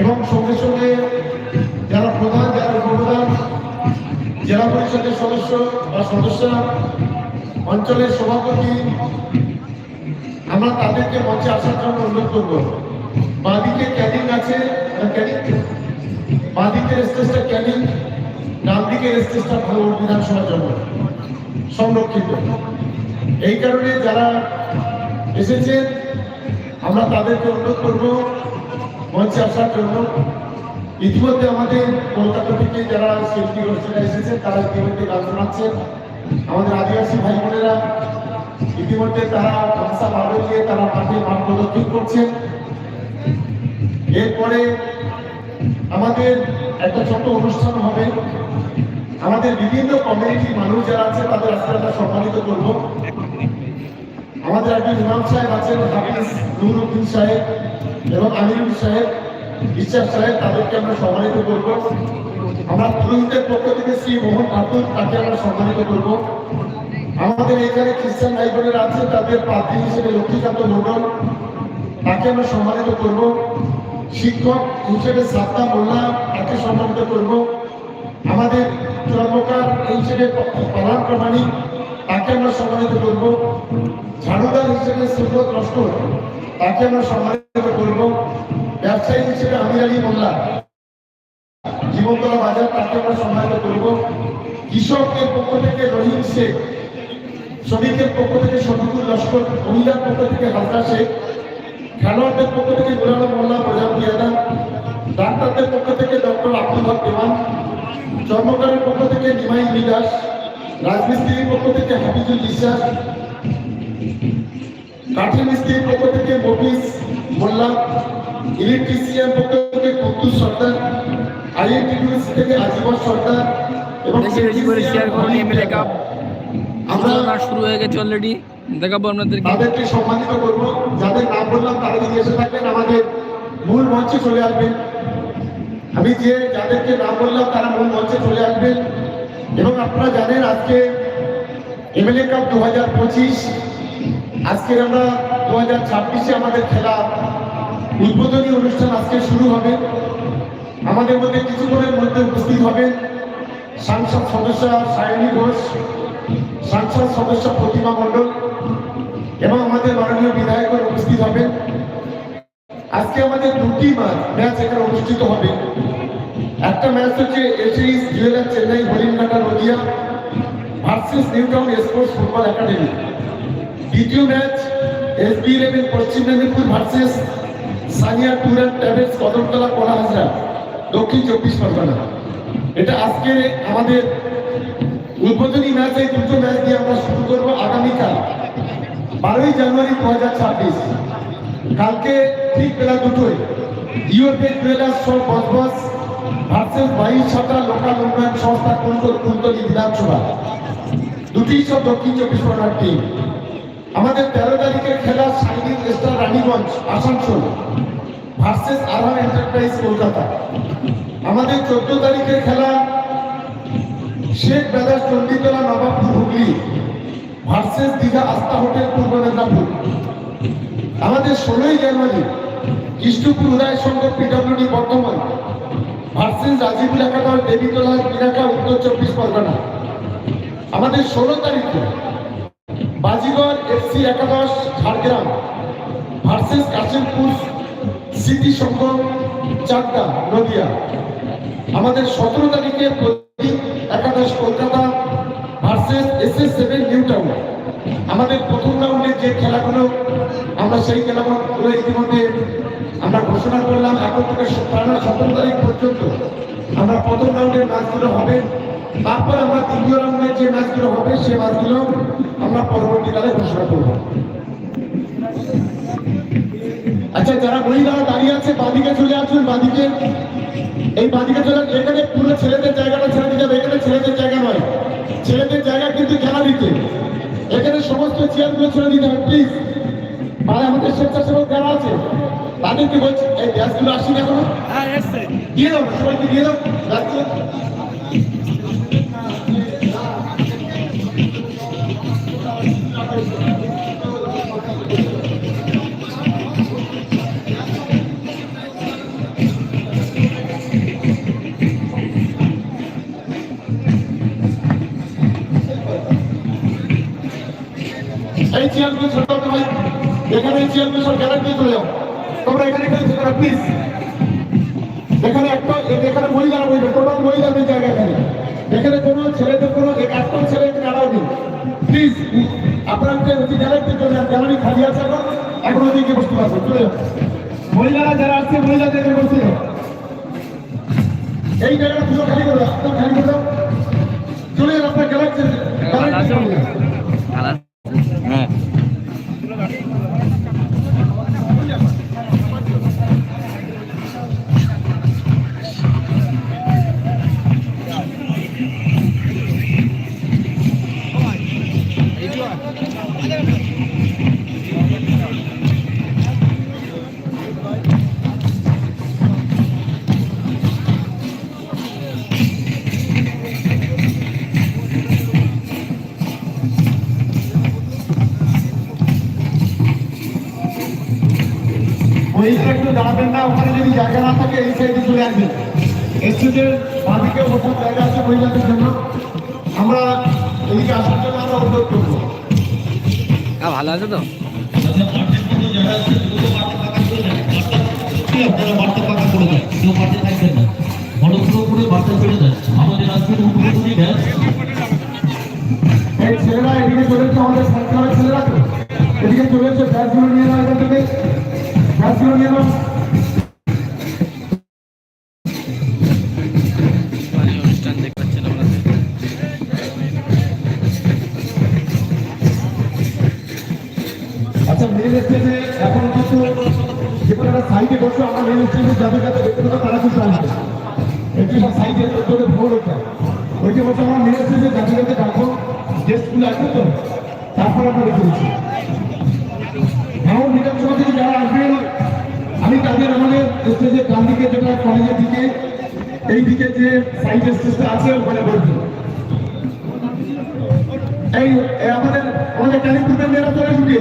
এবং সঙ্গে সঙ্গে যারা প্রধান, যারা উপপ্রধান, জেলা পরিষদের সদস্য বা সদস্যরা অঞ্চলের সভাপতি, আমরা তাদেরকে মঞ্চে আসার জন্য অনুরোধ করব। বাঁদিকে ক্যানিং আছে ক্যানিং? বাঁদিকের স্টেজটা ক্যানিং ডান দিকের স্টেজটা ভাঙড় বিধানসভার জন্য সংরক্ষিত। এই কারণে যারা এসেছেন, আমরা তাদেরকে অনুরোধ করব মঞ্চে আসার জন্য ইতিমধ্যে আমাদের কলকাতা থেকে যারা শিল্পী গোষ্ঠীরা এসেছেন, তারা ইতিমধ্যে গান শোনাচ্ছেন। আমাদের আদিবাসী ভাই বোনেরা ইতিমধ্যে তারা গামছা বাড়ে দিয়ে তারা মাঠে মাঠ প্রদক্ষিণ করছেন। এরপরে আমাদের একটা ছোট অনুষ্ঠান হবে। আমাদের বিভিন্ন কমিউনিটির মানুষ যারা আছে, তাদের আজকে আমরা সম্মানিত করব। আমাদের একজন ইমাম সাহেব আছেন হাফিজ নুরুদ্দিন সাহেব। এবং আমিরুল সাহেব, বিশ্বাস সাহেব, তাদেরকে আমরা সম্মানিত করব। আমরা পুরোহিতের পক্ষ থেকে শ্রী মোহন ঠাকুর, তাকে আমরা সম্মানিত করব। আমাদের এখানে খ্রিস্টান ভাই বোনেরা আছে, তাদের পাত্রী হিসেবে লক্ষ্মীকান্ত মন্ডল তাকে আমরা সম্মানিত করব। শিক্ষক হিসেবে সাত্তা মোল্লা, তাকে সম্মানিত করব। আমাদের চর্মকার হিসেবে প্রধান প্রামাণিক, তাকে আমরা সম্মানিত করব। ঝাড়ুদার হিসেবে সুব্রত লস্কর, তাকে আমরা সম্মানিত করব ব্যবসায়ী হিসেবে আমির আলী মোল্লা জীবনতলা বাজার তাকে আমরা সম্মানিত করব। কৃষকদের পক্ষ থেকে রহিম শেখ শ্রমিকের পক্ষ থেকে শফিকুল লস্কর, মহিলার পক্ষ থেকে হালকা শেখ, খেলোয়াড়দের পক্ষ থেকে গুলাম মোল্লা, প্রজাপতি আদা, ডাক্তারদের পক্ষ থেকে ডক্টর আব্দুল হক দেওয়ান চর্মকারের পক্ষ থেকে নিমাই বিদাস রাজমিস্ত্রির পক্ষ থেকে হাফিজুল বিশ্বাস কাঠি মিস্ত্রির পক্ষ থেকে মফিজ মোল্লা ইলেকট্রিশিয়ান পক্ষ থেকে কুদ্দুস সর্দার আইএনটিটিউসি থেকে আজিবর সর্দার এবং বেশি বেশি করে শেয়ার করুন এমএলএ কাপ আমরা শুরু হয়ে গেছে অলরেডি দেখাবো আপনাদেরকে। তাদেরকে সম্মানিত করব। যাদের নাম বললাম তারা যদি এসে থাকেন আমাদের মূল মঞ্চে চলে আসবেন। আমি যে যাদেরকে নাম বললাম তারা মূল মঞ্চে চলে আসবেন। এবং আপনারা জানেন আজকে এমএলএ কাপ দু হাজার পঁচিশ। আজকে আমরা দু হাজার ছাব্বিশে আমাদের খেলা উদ্বোধনী অনুষ্ঠান আজকে শুরু হবে। আমাদের মধ্যে কিছুক্ষণের মধ্যে উপস্থিত হবেন সাংসদ সদস্য সায়নী ঘোষ, সাংসদ সদস্য প্রতিমা মণ্ডল এবং আমাদের মাননীয় বিধায়ক উপস্থিত হবেন। আজকে আমাদের দুটি ম্যাচ এখানে অনুষ্ঠিত হবে। একটা ম্যাচ হচ্ছে SH jeweller Chennai Haringhata Nadia versus New Town sports football academy. দ্বিতীয় match SB eleven Paschim Medinipur versus Sania tour and travels, Kadamtala Kola Dakshin Chabbish Pargana. এটা আজকে আমাদের উদ্বোধনী ম্যাচ এই দুটো ম্যাচ দিয়ে আমরা শুরু করব আগামীকাল, বারোই জানুয়ারি দু হাজার ছাব্বিশ। কালকে ঠিক বেলা দুটোই ইউরোপের জুয়েলার্স সব বসবস ভার্সেস বাইশ ছটা লোকাল উন্নয়ন সংস্থা কুলতলি বিধানসভা। দুটি সব দক্ষিণ চব্বিশ পরগনার টিম আমাদের তেরো তারিখের খেলা Shining Star Raniganj, Asansol versus Arham enterprise Kolkata. আমাদের চোদ্দ তারিখের খেলা Sheikh brothers Chanditala Nawabpur Hooghly versus Digha Astha hotel Purba Medinipur. আমাদের ষোলোই জানুয়ারি কৃষ্ণপুর উদয় শঙ্কর পিডব্লিউডি বর্ধমান ভার্সেস রাজীবুল একাদশ, দেবীতলা, পিনাকা, উত্তর চব্বিশ পরগনা। আমাদের ষোলো তারিখে বাজিগর এফসি একাদশ, ঝাড়গ্রাম ভার্সেস কাশিমপুর স্মৃতি সংঘ, চাকদা, নদিয়া। আমাদের সতেরো তারিখে একাদশ Kolkata versus S S seven New Town. আমাদের প্রথম রাউন্ডের যে খেলাগুলো, আমরা সেই খেলাগুলো ইতিমধ্যে আমরা ঘোষণা করলাম এখন থেকে সতেরো তারিখ পর্যন্ত আমরা প্রথম রাউন্ডের ম্যাচগুলো হবে। তারপর আমরা তৃতীয় রাউন্ডের যে ম্যাচগুলো হবে, সে ম্যাচগুলো আমরা পরবর্তীকালে ঘোষণা করব। আচ্ছা যারা মহিলারা দাঁড়িয়ে আছে বাদিকে চলে আসুন বাদিকে। এই বাদিকে চলে এখানে পুরো ছেলেদের জায়গাটা ছেড়ে দিতে হবে। এখানে ছেলেদের জায়গা নয়। ছেলেদের জায়গা কিন্তু খেলা দিতে। এখানে সমস্ত চেয়ারগুলো ছেড়ে দিতে হবে প্লিজ মানে আমাদের স্বেচ্ছাসেবক যারা আছে তাদেরকে বলছি এই গ্যাসগুলো আসি না এখনও দিয়ে দাও সবাইকে দিয়ে দাও। এখানে চেয়ারগুলো সব গ্যালারি চলে যাও। তোমরা এখানে এখানে থেকে প্লিজ এখানে একটা এখানে মহিলারা বলবে টোটাল মহিলাদের জায়গা এখানে। এখানে কোনো ছেলেদের কোনো একটা ছেলে এখানে নেই। প্লিজ আপনারা ওই গ্যালারিতে চলে যান গ্যালারি খালি আছে এখন এখন ওদিকে বসতে পারবেন চলে মহিলারা যারা আসছে মহিলাদেরকে বসতে এই জায়গাটা পুরো খালি করে দাও একদম খালি করে চলে যান আপনার গ্যালারিতে গ্যালারিতে ওইটা একটু দাঁড়াবেন না ওখানে যদি জায়গা না থাকে এই সাইডে চলে আসবেন। স্টেজের বাঁদিকে বসার জায়গা আছে মহিলাদের জন্য। আমরা এদিকে আসার জন্য আমরা অনুরোধ করব। ভালো আছে তো? আপনারা বার্তা পাকা করে দেন কেউ মাঠে থাকবেন না। অনুগ্রহ করে বার্তা চলে যান আমাদের এই ছেলেরা এদিকে চলেছে আমাদের সরকারের ছেলেরা তো এদিকে চলেছে ব্যাসগুলো নিয়ে নাও এখান থেকে আচ্ছা মেন স্টেজে এখন কিন্তু যে কোনো একটা সাইডে বসে আমরা মেন স্টেজে যাদের কাছে তারা কিন্তু আসবে একটু সব সাইডে ভোর ওঠা ওইটা বসে আমরা মেন স্টেজে যাদের কাছে ডাকবো গেস্টগুলো আসবে তো তারপর আমরা রেখে এখন বিধানসভা থেকে যারা আসবেন আমি তাদের আমাদের স্টেজের ডান দিকে যেটা কলেজের দিকে, এই দিকে যে সাইড স্টেজটা আছে, ওখানে এই আমাদের আমাদের মেয়েরা চলে ঢুকে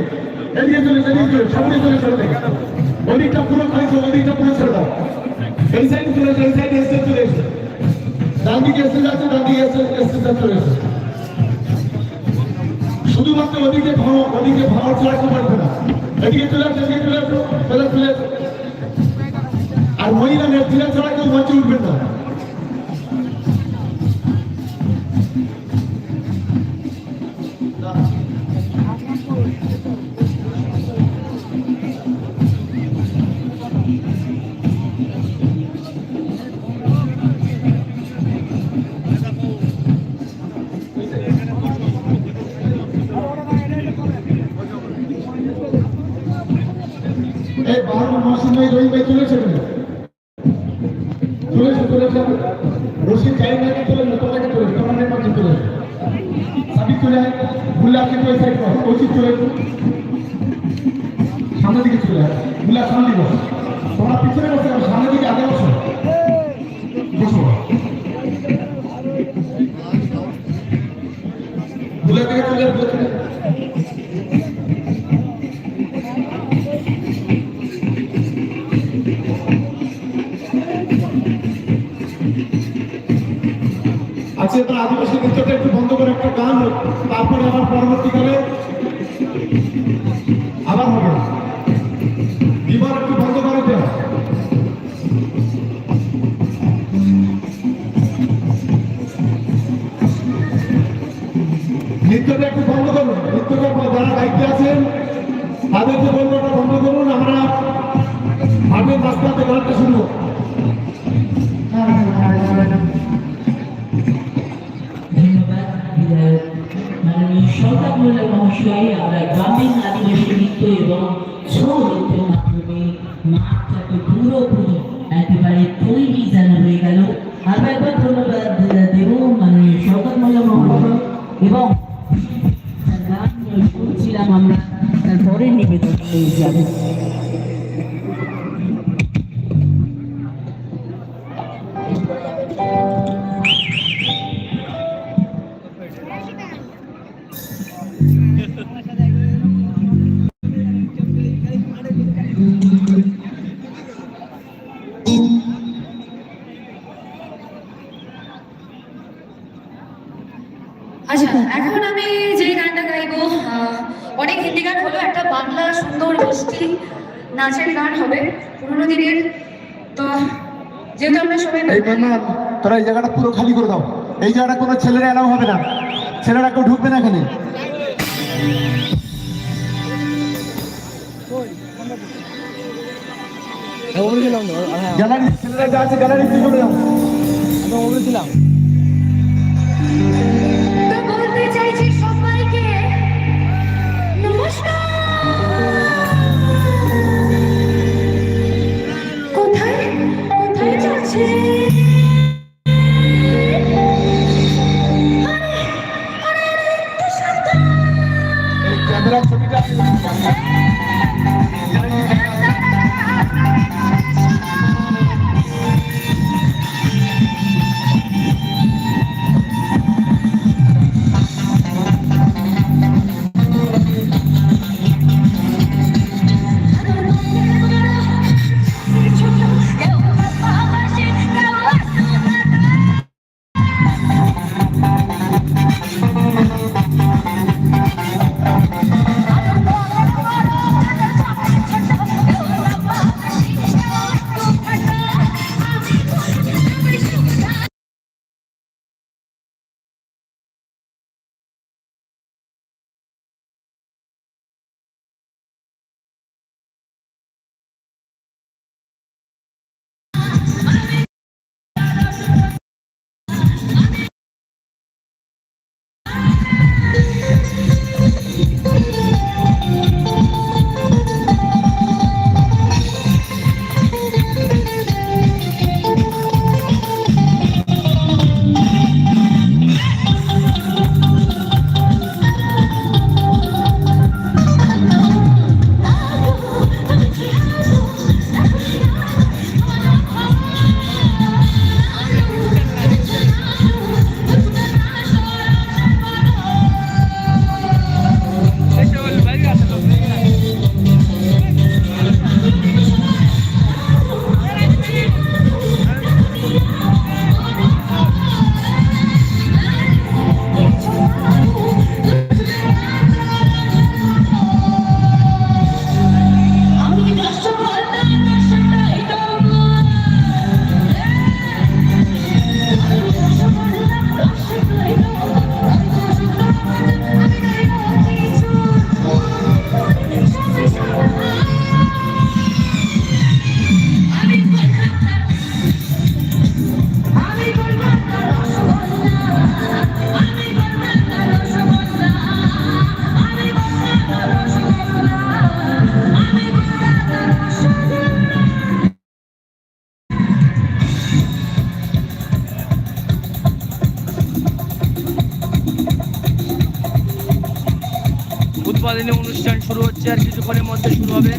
চলে চলে সামনে চলে চলে ওদিকটা পুরো খালি ওদিকটা পুরো ছেড়ে দাও। এই সাইড চলে এই সাইড এসে চলে এসো ডান দিকে এসে যাচ্ছে ডান দিকে এসে এসে চলে এসো শুধুমাত্র ওদিকে ভাও ওদিকে ছাড়া কেউ পারবে না। এদিকে চলে আসো এদিকে চলে আসো, চলে চলে আসো। আর মহিলা নেত্রীরা ছাড়া কেউ মঞ্চে উঠবেন না। রশিদ চাই না চলে তোমাকে চলে, তোমার নেই মঞ্চে চলে সাবিক চলে আয়, বুল্লা আপনি তো সাইড করো কৌশিক চলে এসো। সামনের দিকে চলে আয়, বুল্লা সামনে বসো। তোমরা পিছনে বসে যাও সামনের দিকে আগে বসো বসো বুল্লা থেকে চলে আসো থেকে। আচ্ছা আদিবাসী নৃত্যটা একটু বন্ধ করে একটা গান হোক, তারপরে আবার পরবর্তীকালে আবার হবে। এবার একটু বন্ধ করে দেওয়া। নৃত্যটা একটু বন্ধ করুন। নৃত্যটা যারা দায়িত্বে আছেন, তাদেরকে ওটা বন্ধ করুন। আমরা মাঠের রাস্তাতে গানটা শুনব। মহাশয় আমরা গ্রামীণ আদিবাসী নৃত্য এবং ছৌ নৃত্যের মাধ্যমে মাঠটাকে পুরোপুরি একেবারে তৈরি যেন হয়ে গেল। আরও একবার ধন্যবাদ দেব মানে সরকার মূল্য মহাশয় এবং গান শুনছিলাম আমরা, তারপরে নিবেদন হয়ে যাবে আচ্ছা এখন আমি যে গানটা গাইবো অনেক হিন্দি গান হলো একটা বাংলা সুন্দর মিষ্টি নাচের গান হবে পুরোনো দিনের। তো যেহেতু আমরা সবাই তোরা এই জায়গাটা পুরো খালি করে দাও। এই জায়গাটা কোনো ছেলেরা এলাও হবে না। ছেলেরা কেউ ঢুকবে না এখানে। গ্যালারি ছেলেরা যা আছে গ্যালারি করে দাও। তো ছবিটা আর কিছুক্ষণের মধ্যে শুরু হবে।